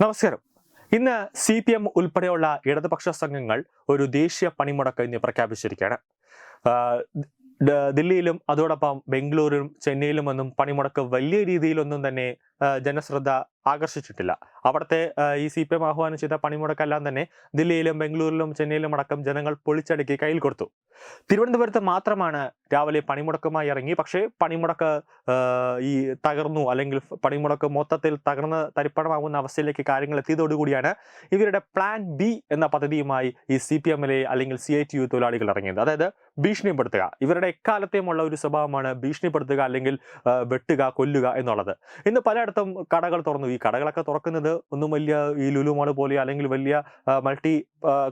നമസ്കാരം. ഇന്ന് C P M ഉൾപ്പെടെയുള്ള ഇടതുപക്ഷ സംഘങ്ങൾ ഒരു ദേശീയ പണിമുടക്ക് ഇന്ന് പ്രഖ്യാപിച്ചിരിക്കുകയാണ്. ദില്ലിയിലും അതോടൊപ്പം ബംഗളൂരിലും ചെന്നൈയിലും ഒന്നും പണിമുടക്ക് വലിയ രീതിയിലൊന്നും തന്നെ ജനശ്രദ്ധ ആകർഷിച്ചിട്ടില്ല. അവിടുത്തെ ഈ സി പി എം ആഹ്വാനം ചെയ്ത പണിമുടക്കെല്ലാം തന്നെ ദില്ലിയിലും ബംഗളൂരിലും ചെന്നൈയിലും അടക്കം ജനങ്ങൾ പൊളിച്ചടുക്കി കയ്യിൽ കൊടുത്തു. തിരുവനന്തപുരത്ത് മാത്രമാണ് രാവിലെ പണിമുടക്കുമായി ഇറങ്ങി. പക്ഷേ പണിമുടക്ക് ഈ തകർന്നു അല്ലെങ്കിൽ പണിമുടക്ക് മൊത്തത്തിൽ തകർന്ന് തരിപ്പണമാകുന്ന അവസ്ഥയിലേക്ക് കാര്യങ്ങൾ എത്തിയതോടുകൂടിയാണ് ഇവരുടെ പ്ലാൻ ബി എന്ന പദ്ധതിയുമായി ഈ സി പി എമ്മിലെ അല്ലെങ്കിൽ സി ഐ ടി യു തൊഴിലാളികൾ ഇറങ്ങിയത്. അതായത് ഭീഷണിപ്പെടുത്തുക. ഇവരുടെ എക്കാലത്തെയുമുള്ള ഒരു സ്വഭാവമാണ് ഭീഷണിപ്പെടുത്തുക അല്ലെങ്കിൽ വെട്ടുക കൊല്ലുക എന്നുള്ളത്. ഇന്ന് പലയിടത്തും കടകൾ തുറന്നു. ഈ കടകളൊക്കെ തുറക്കുന്നത് ഒന്നും വലിയ ഈ ലുലു മാൾ പോലെ അല്ലെങ്കിൽ വലിയ മൾട്ടി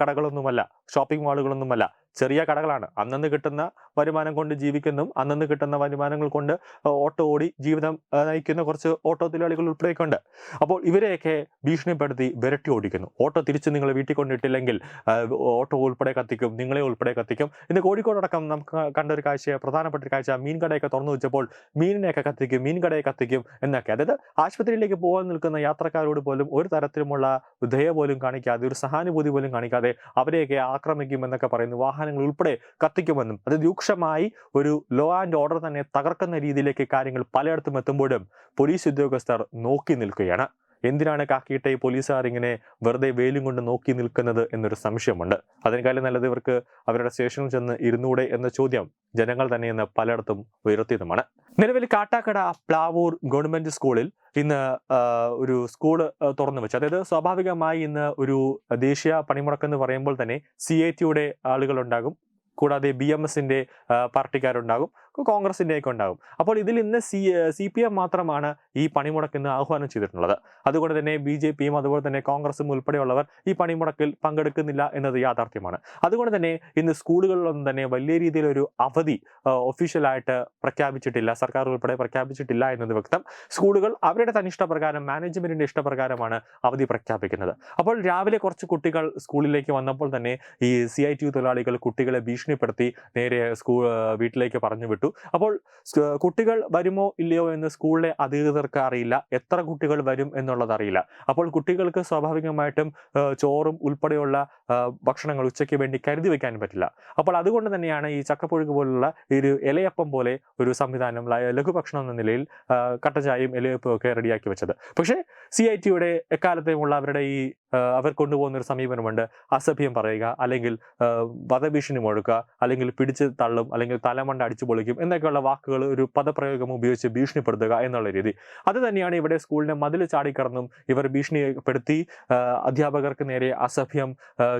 കടകളൊന്നുമല്ല. ഷോപ്പിംഗ് മാളുകളൊന്നുമല്ല. ചെറിയ കടകളാണ്. അന്നന്ന് കിട്ടുന്ന വരുമാനം കൊണ്ട് ജീവിക്കുന്നതും അന്നന്ന് കിട്ടുന്ന വരുമാനങ്ങൾ കൊണ്ട് ഓട്ടോ ഓടി ജീവിതം നയിക്കുന്ന കുറച്ച് ഓട്ടോ തൊഴിലാളികൾ ഉൾപ്പെടെയൊക്കെ അപ്പോൾ ഇവരെയൊക്കെ ഭീഷണിപ്പെടുത്തി വിരട്ടി ഓടിക്കുന്നു. ഓട്ടോ തിരിച്ച് നിങ്ങൾ വീട്ടിൽ കൊണ്ടിട്ടില്ലെങ്കിൽ ഓട്ടോ ഉൾപ്പെടെ കത്തിക്കും നിങ്ങളെ ഉൾപ്പെടെ കത്തിക്കും. ഇന്ന് കോഴിക്കോടടക്കം നമുക്ക് കണ്ട ഒരു കാഴ്ച പ്രധാനപ്പെട്ട ഒരു കാഴ്ച മീൻ കടയൊക്കെ തുറന്നു വെച്ചപ്പോൾ മീനിനെയൊക്കെ കത്തിക്കും മീൻ കടയെ കത്തിക്കും എന്നൊക്കെ. അതായത് ആശുപത്രിയിലേക്ക് പോകാൻ നിൽക്കുന്ന യാത്രക്കാരോട് പോലും ഒരു തരത്തിലുമുള്ള ദയ പോലും കാണിക്കാതെ ഒരു സഹാനുഭൂതി പോലും കാണിക്കാതെ അവരെയൊക്കെ ആക്രമിക്കും എന്നൊക്കെ പറയുന്നു. വാഹനങ്ങൾ ഉൾപ്പെടെ കത്തിക്കുമെന്നും അത് രൂക്ഷമായി ഒരു ലോ ആൻഡ് ഓർഡർ തന്നെ തകർക്കുന്ന രീതിയിലേക്ക് കാര്യങ്ങൾ പലയിടത്തും എത്തുമ്പോഴും പോലീസ് ഉദ്യോഗസ്ഥർ നോക്കി നിൽക്കുകയാണ്. എന്തിനാണ് കാക്കിയിട്ട പോലീസുകാർ ഇങ്ങനെ വെറുതെ വെയിലും കൊണ്ട് നോക്കി നിൽക്കുന്നത് എന്നൊരു സംശയമുണ്ട്. അതിനേക്കാളും നല്ലത് ഇവർക്ക് അവരുടെ സ്റ്റേഷനിൽ ചെന്ന് ഇരുന്നൂടെ എന്ന ചോദ്യം ജനങ്ങൾ തന്നെ ഇന്ന് പലയിടത്തും ഉയർത്തിയതുമാണ്. നിലവിൽ കാട്ടാക്കട പ്ലാവൂർ ഗവൺമെന്റ് സ്കൂളിൽ ഇന്ന് ഒരു സ്കൂൾ തുറന്നു വെച്ചു. അതായത് സ്വാഭാവികമായി ഇന്ന് ഒരു ദേശീയ പണിമുടക്കെന്ന് പറയുമ്പോൾ തന്നെ സി ഐ ടിയുടെ ആളുകളുണ്ടാകും. കൂടാതെ ബി എം എസിന്റെ പാർട്ടിക്കാരുണ്ടാകും. കോൺഗ്രസിന്റെ ഒക്കെ ഉണ്ടാകും അപ്പോൾ ഇതിൽ ഇന്ന് സി സി പി എം മാത്രമാണ് ഈ പണിമുടക്ക് ഇന്ന് ആഹ്വാനം ചെയ്തിട്ടുള്ളത്. അതുകൊണ്ട് തന്നെ ബി ജെ പിയും അതുപോലെ തന്നെ കോൺഗ്രസും ഉൾപ്പെടെയുള്ളവർ ഈ പണിമുടക്കിൽ പങ്കെടുക്കുന്നില്ല എന്നത് യാഥാർത്ഥ്യമാണ്. അതുകൊണ്ട് തന്നെ ഇന്ന് സ്കൂളുകളിലൊന്നും തന്നെ വലിയ രീതിയിലൊരു അവധി ഒഫീഷ്യലായിട്ട് പ്രഖ്യാപിച്ചിട്ടില്ല സർക്കാർ ഉൾപ്പെടെ പ്രഖ്യാപിച്ചിട്ടില്ല എന്നത് വ്യക്തം. സ്കൂളുകൾ അവരുടെ തന്നെ ഇഷ്ടപ്രകാരം മാനേജ്മെന്റിന്റെ ഇഷ്ടപ്രകാരമാണ് അവധി പ്രഖ്യാപിക്കുന്നത്. അപ്പോൾ രാവിലെ കുറച്ച് കുട്ടികൾ സ്കൂളിലേക്ക് വന്നപ്പോൾ തന്നെ ഈ സി ഐ ടി തൊഴിലാളികൾ കുട്ടികളെ ഭീഷണിപ്പെടുത്തി നേരെ സ്കൂൾ വീട്ടിലേക്ക് പറഞ്ഞു അപ്പോൾ കുട്ടികൾ വരുമോ ഇല്ലയോ എന്ന് സ്കൂളിലെ അധികൃതർക്ക് അറിയില്ല. എത്ര കുട്ടികൾ വരും എന്നുള്ളത് അറിയില്ല. അപ്പോൾ കുട്ടികൾക്ക് സ്വാഭാവികമായിട്ടും ചോറും ഉൾപ്പെടെയുള്ള ഭക്ഷണങ്ങൾ ഉച്ചയ്ക്ക് വേണ്ടി കരുതി വെക്കാൻ പറ്റില്ല. അപ്പോൾ അതുകൊണ്ട് തന്നെയാണ് ഈ ചക്കപ്പുഴുക്ക് പോലുള്ള ഒരു ഇലയപ്പം പോലെ ഒരു സംവിധാനം ലഘുഭക്ഷണം എന്ന നിലയിൽ കട്ടചായയും ഇലയപ്പവും ഒക്കെ റെഡിയാക്കി വെച്ചത്. പക്ഷേ സി ഐ ടിയുടെ എക്കാലത്തെയുമുള്ള അവരുടെ ഈ അവർ കൊണ്ടുപോകുന്ന ഒരു സമീപനമുണ്ട്. അസഭ്യം പറയുക അല്ലെങ്കിൽ വധഭീഷണി മുഴക്കുക അല്ലെങ്കിൽ പിടിച്ച് തള്ളും അല്ലെങ്കിൽ തലമണ്ട അടിച്ചു പൊളിക്കും എന്നൊക്കെയുള്ള വാക്കുകൾ ഒരു പദപ്രയോഗം ഉപയോഗിച്ച് ഭീഷണിപ്പെടുത്തുക എന്നുള്ള രീതി. അത് തന്നെയാണ് ഇവിടെ സ്കൂളിനെ മതിൽ ചാടിക്കടന്നും ഇവർ ഭീഷണിപ്പെടുത്തി അധ്യാപകർക്ക് നേരെ അസഭ്യം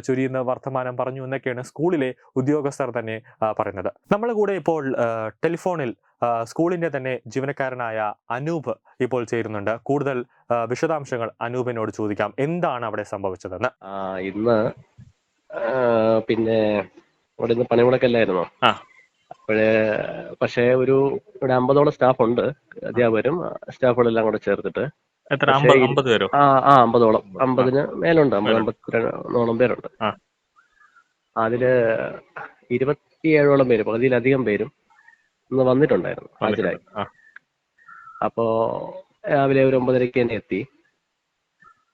ചൊരിയുന്ന വർത്തമാനം പറഞ്ഞു എന്നൊക്കെയാണ് സ്കൂളിലെ ഉദ്യോഗസ്ഥർ തന്നെ പറയുന്നത്. നമ്മളെ കൂടെ ഇപ്പോൾ ടെലിഫോണിൽ സ്കൂളിന്റെ തന്നെ ജീവനക്കാരനായ അനൂപ് ഇപ്പോൾ ചേരുന്നുണ്ട്. കൂടുതൽ വിശദാംശങ്ങൾ അനൂപിനോട് ചോദിക്കാം. എന്താണ് അവിടെ സംഭവിച്ചതെന്ന്? ഇന്ന് പിന്നെ ഇവിടെ ഇന്ന് പണിമുടക്കല്ലായിരുന്നോ? ആ. അപ്പോഴേ പക്ഷേ ഒരു ഇവിടെ അമ്പതോളം സ്റ്റാഫ് ഉണ്ട് അധ്യാപകരും സ്റ്റാഫുകളെല്ലാം കൂടെ ചേർത്തിട്ട്. എത്ര? അമ്പത് പേരോ? ആ ആ അമ്പതോളം. അമ്പതിന് മേലുണ്ട് അമ്പത്. അമ്പത്തിരണ്ടോളം പേരുണ്ട്. അതിൽ ഇരുപത്തിയേഴോളം പേര് പകുതിയിലധികം പേരും ഇന്ന് വന്നിട്ടുണ്ടായിരുന്നു ഹാജരായി. അപ്പോ രാവിലെ ഒരു ഒമ്പതരയ്ക്ക് തന്നെ എത്തി.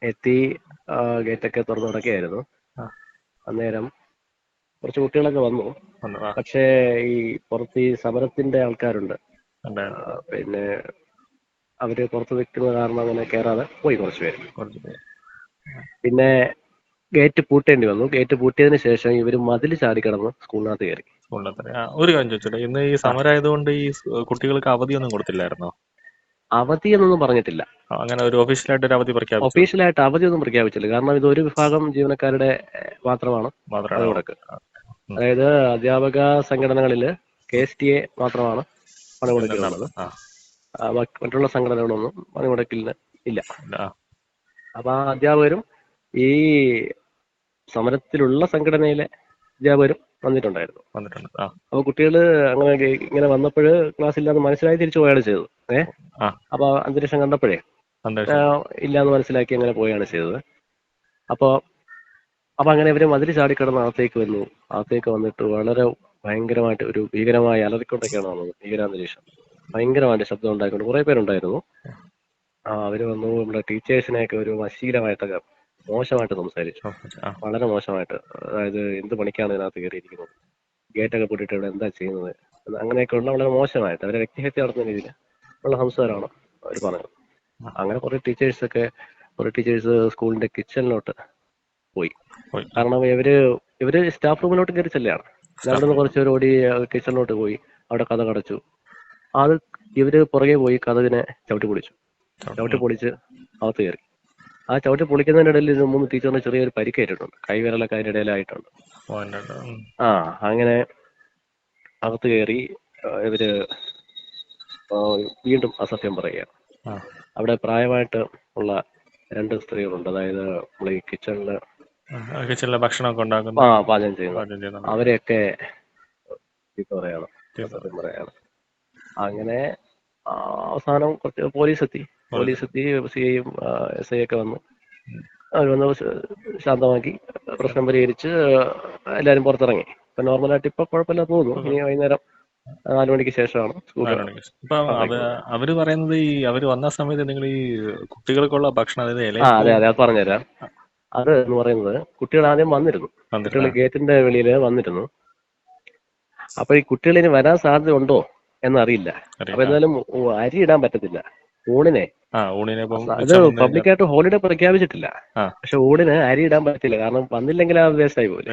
എത്തി ഗേറ്റൊക്കെ തുറന്നു കിടക്കുകയായിരുന്നു. അന്നേരം കുറച്ച് കുട്ടികളൊക്കെ വന്നു. പക്ഷെ ഈ പുറത്ത് ഈ സമരത്തിന്റെ ആൾക്കാരുണ്ട്. പിന്നെ അവർ പുറത്ത് നിൽക്കുന്ന കാരണം അങ്ങനെ കയറാതെ പോയി കുറച്ച് പേര്. പിന്നെ ഗേറ്റ് പൂട്ടേണ്ടി വന്നു. ഗേറ്റ് പൂട്ടിയതിന് ശേഷം ഇവർ മതിൽ ചാടിക്കടന്ന് സ്കൂളിനകത്ത് കയറി. ഒരു കാര്യം ചോദിച്ചോട്ടെ. ഇന്ന് ഈ സമരമായതുകൊണ്ട് ഈ കുട്ടികൾക്ക് അവധിയൊന്നും കൊടുത്തില്ലായിരുന്നോ? അവധി എന്നൊന്നും പറഞ്ഞിട്ടില്ല അങ്ങനെ ഒരു ഒഫീഷ്യലായിട്ട് ഒരു അവധി പ്രഖ്യാപിച്ചു. ഒഫീഷ്യലായിട്ട് അവധിയൊന്നും പ്രഖ്യാപിച്ചില്ല. കാരണം ഇത് ഒരു വിഭാഗം ജീവനക്കാരുടെ മാത്രമാണ്. മാത്രമാണ്. അതായത് അധ്യാപക സംഘടനകളിൽ കെ എസ് ടി എ മാത്രമാണ് പണിമുടക്കിലുള്ളത്. മറ്റുള്ള സംഘടനകളൊന്നും പണിമുടക്കിൽ ഇല്ല. അപ്പൊ ആ അധ്യാപകരും ഈ സമരത്തിലുള്ള സംഘടനയിലെ അധ്യാപകരും വന്നിട്ടുണ്ടായിരുന്നു. വന്നിട്ടുണ്ട്. അപ്പൊ കുട്ടികൾ അങ്ങനെ ഇങ്ങനെ വന്നപ്പോൾ ക്ലാസ് ഇല്ലാന്ന് മനസ്സിലായി തിരിച്ചു പോയാണ് ചെയ്തത്. ഏഹ് ആ. അപ്പൊ അന്തരീക്ഷം കണ്ടപ്പോഴേ ഇല്ലാന്ന് മനസ്സിലാക്കി അങ്ങനെ പോയാണ് ചെയ്തത്. അപ്പൊ അപ്പൊ അങ്ങനെ ഇവർ മതിൽ ചാടിക്കിടന്ന് അകത്തേക്ക് വന്നു. അകത്തേക്ക് വന്നിട്ട് വളരെ ഭയങ്കരമായിട്ട് ഒരു ഭീകരമായ അലറിക്കൊണ്ടൊക്കെയാണ് വന്നത്. ഭീകരാന്തരീക്ഷം. ഭയങ്കരമായിട്ട് ശബ്ദം ഉണ്ടായിക്കൊണ്ട് കുറെ പേരുണ്ടായിരുന്നു. ആ അവർ വന്നു. നമ്മുടെ ടീച്ചേഴ്സിനെയൊക്കെ ഒരു അശീലമായിട്ടൊക്കെ മോശമായിട്ട് സംസാരിച്ചു. വളരെ മോശമായിട്ട്. അതായത് എന്ത് പണിക്കാണ് ഇതിനകത്ത് കയറിയിരിക്കുന്നത്? ഗേറ്റൊക്കെ പൂട്ടിയിട്ട് ഇവിടെ എന്താ ചെയ്യുന്നത്? അങ്ങനെയൊക്കെ ഉള്ള വളരെ മോശമായിട്ട്. അവരെ വ്യക്തിഹത്യ നടത്തുന്ന രീതിയിൽ ഉള്ള സംസാരമാണ് അവർ പറഞ്ഞത്. അങ്ങനെ കുറെ ടീച്ചേഴ്സൊക്കെ കുറെ ടീച്ചേഴ്സ് സ്കൂളിന്റെ കിച്ചണിലോട്ട് പോയി. കാരണം ഇവർ ഇവർ സ്റ്റാഫ് റൂമിലോട്ട് കയറി ചെല്ലാണ് അവിടെ നിന്ന് കുറച്ച് ഓടി കിച്ചണിലോട്ട് പോയി. അവിടെ കഥ കടച്ചു. അത് ഇവർ പുറകെ പോയി കഥകിനെ ചവിട്ടി പൊളിച്ചു. ചവിട്ടി പൊളിച്ച്. അകത്ത് കയറി ആ ചവിട്ടി പൊളിക്കുന്നതിനിടയിൽ ഇത് മൂന്ന് ടീച്ചറിന് ചെറിയൊരു പരിക്കേറ്റിട്ടുണ്ട്. കൈവിരലൊക്കെ അതിന്റെ ഇടയിലായിട്ടുണ്ട്. ആ. അങ്ങനെ അകത്ത് കയറി ഇവർ വീണ്ടും അസത്യം പറയുക അവിടെ പ്രായമായിട്ട് ഉള്ള രണ്ട് സ്ത്രീകളുണ്ട്. അതായത് നമ്മൾ ഈ കിച്ചണിൽ കിച്ചണിലെ ഭക്ഷണമൊക്കെ ഉണ്ടാക്കുന്നു. ആ പാചകം ചെയ്യുന്നു. അവരെയൊക്കെ പറയണം. പറയാണ്. അങ്ങനെ അവസാനം കുറച്ച് പോലീസ് എത്തി പോലീസ്. എത്തി സി ഐയും എസ് ഐ ഒക്കെ വന്നു അവർ വന്ന് ശാന്തമാക്കി പ്രശ്നം പരിഹരിച്ച് എല്ലാവരും പുറത്തിറങ്ങി. ഇപ്പൊ നോർമലായിട്ട് ഇപ്പൊ കുഴപ്പമില്ല തോന്നുന്നു. ഇനി വൈകുന്നേരം നാലു മണിക്ക് ശേഷമാണ് അവർ പറയുന്നത് ഈ അവർ വന്ന സമയത്ത് നിങ്ങൾ ഈ കുട്ടികൾക്കുള്ള ഭക്ഷണം അതായത് അത് പറഞ്ഞുതരാം. അത് എന്ന് പറയുന്നത് കുട്ടികൾ ആദ്യം വന്നിരുന്നു. കുട്ടികൾ ഗേറ്റിന്റെ വെളിയിൽ വന്നിരുന്നു. അപ്പൊ ഈ കുട്ടികൾ ഇനി വരാൻ സാധ്യത ഉണ്ടോ എന്നറിയില്ല. അപ്പൊ എന്തായാലും അരി ഇടാൻ പറ്റത്തില്ല. ഊണിനെ. അത് പബ്ലിക്കായിട്ട് ഹോളിഡേ പ്രഖ്യാപിച്ചിട്ടില്ല. പക്ഷെ ഊണിന് അരി ഇടാൻ പറ്റില്ല. കാരണം വന്നില്ലെങ്കിൽ അത് വേസ്റ്റ് ആയി പോലെ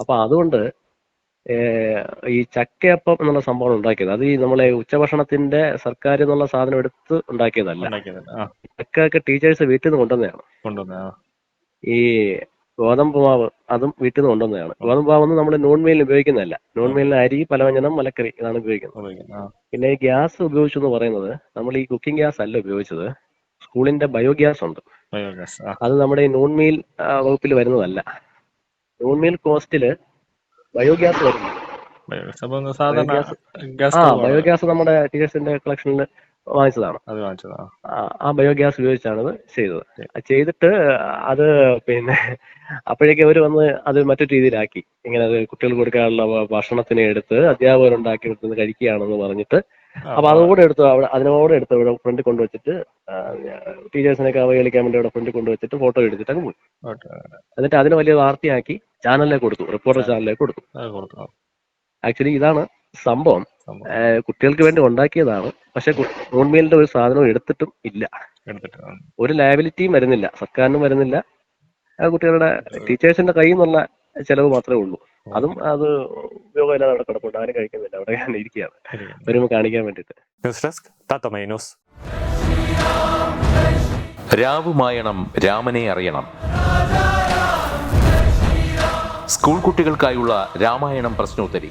അപ്പൊ അതുകൊണ്ട് ഈ ചക്കയപ്പം എന്നുള്ള സംഭവം ഉണ്ടാക്കിയത്. അത് ഈ നമ്മളെ ഉച്ചഭക്ഷണത്തിന്റെ സർക്കാർ എന്നുള്ള സാധനം എടുത്ത് ഉണ്ടാക്കിയതല്ല. ചക്കയൊക്കെ ടീച്ചേഴ്സ് വീട്ടിൽ നിന്ന് കൊണ്ടുവന്നതാണ്. ഈ ഗോതമ്പ് മാവ് അതും വീട്ടിൽ നിന്ന് കൊണ്ടുവന്നതാണ്. ഗോതമ്പ് മാവ് ഒന്നും നമ്മൾ നോൺ മീലിന് ഉപയോഗിക്കുന്നതല്ല. നോൺ മെയിലിന് അരി പലവ്യഞ്ജനം മലക്കറി ഇതാണ് ഉപയോഗിക്കുന്നത്. പിന്നെ ഈ ഗ്യാസ് ഉപയോഗിച്ചു എന്ന് പറയുന്നത് നമ്മൾ ഈ കുക്കിംഗ് ഗ്യാസ് അല്ല ഉപയോഗിച്ചത്. സ്കൂളിന്റെ ബയോഗ്യാസ് ഉണ്ട്. അത് നമ്മുടെ ഈ നോൺ മീൽ വകുപ്പിൽ വരുന്നതല്ല. നോൺ മീൽ കോസ്റ്റിൽ ബയോഗ്യാസ് വരുന്നു. ബയോഗ്യാസ് നമ്മുടെ ടീച്ചേഴ്സിന്റെ കളക്ഷനിൽ വാങ്ങിച്ചതാണ്. അത് ആ, ബയോഗ്യാസ് ഉപയോഗിച്ചാണ് അത് ചെയ്തത് ചെയ്തിട്ട് അത് പിന്നെ അപ്പോഴേക്കും അവർ വന്ന് അത് മറ്റൊരു രീതിയിലാക്കി. ഇങ്ങനെ അത് കുട്ടികൾക്ക് കൊടുക്കാനുള്ള ഭക്ഷണത്തിന് എടുത്ത് അധ്യാപകർ ഉണ്ടാക്കി എടുത്ത് കഴിക്കുകയാണെന്ന് പറഞ്ഞിട്ട് അപ്പൊ അതുകൂടെ എടുത്ത് അവിടെ അതിനോടെ എടുത്ത് ഇവിടെ ഫ്രണ്ടിൽ കൊണ്ടുവച്ചിട്ട് ടീച്ചേഴ്സിനൊക്കെ അവഹേളിക്കാൻ വേണ്ടി അവിടെ ഫ്രണ്ടിൽ കൊണ്ടുവച്ചിട്ട് ഫോട്ടോ എടുത്തിട്ട് അങ്ങ് പോയി. എന്നിട്ട് അതിനെ വലിയ വാർത്തയാക്കി ചാനലിലേക്ക് കൊടുത്തു റിപ്പോർട്ടർ ചാനലിലേക്ക് കൊടുത്തു. ആക്ച്വലി ഇതാണ് സംഭവം. കുട്ടികൾക്ക് വേണ്ടി ഉണ്ടാക്കിയതാണ്. പക്ഷെ നോൺ മീലിന്റെ ഒരു സാധനവും എടുത്തിട്ടും ഇല്ല. ഒരു ലയബിലിറ്റിയും വരുന്നില്ല. സർക്കാരിനും വരുന്നില്ല. ആ കുട്ടികളുടെ ടീച്ചേഴ്സിന്റെ കയ്യിൽ നിന്നുള്ള ചെലവ് മാത്രമേ ഉള്ളൂ. അതും അത് ഉപയോഗമില്ലാതെ അവിടെ കിടപ്പുണ്ട്. ആരും കഴിക്കുന്നില്ല. അവിടെ ഞാൻ ഇരിക്കുകയാണ്. വരുമ്പോൾ കാണിക്കാൻ വേണ്ടിട്ട് ന്യൂസ് ഡെസ്ക് തത്തമൈ ന്യൂസ്. രാവുമായണം രാമനെ അറിയണം. സ്കൂൾ കുട്ടികൾക്കായുള്ള രാമായണം പ്രശ്നോത്തരി.